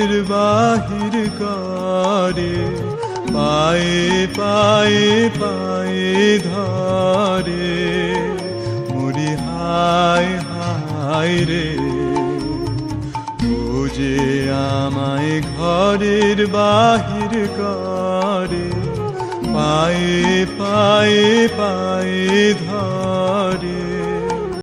ঘরের বাহির করে, পায়ে পায়ে পায়ে ধরে। মুড়ি হায় হায় রে, ও যে আমায় ঘরের বাহির করে, পায়ে পায়ে পায়ে ধরে।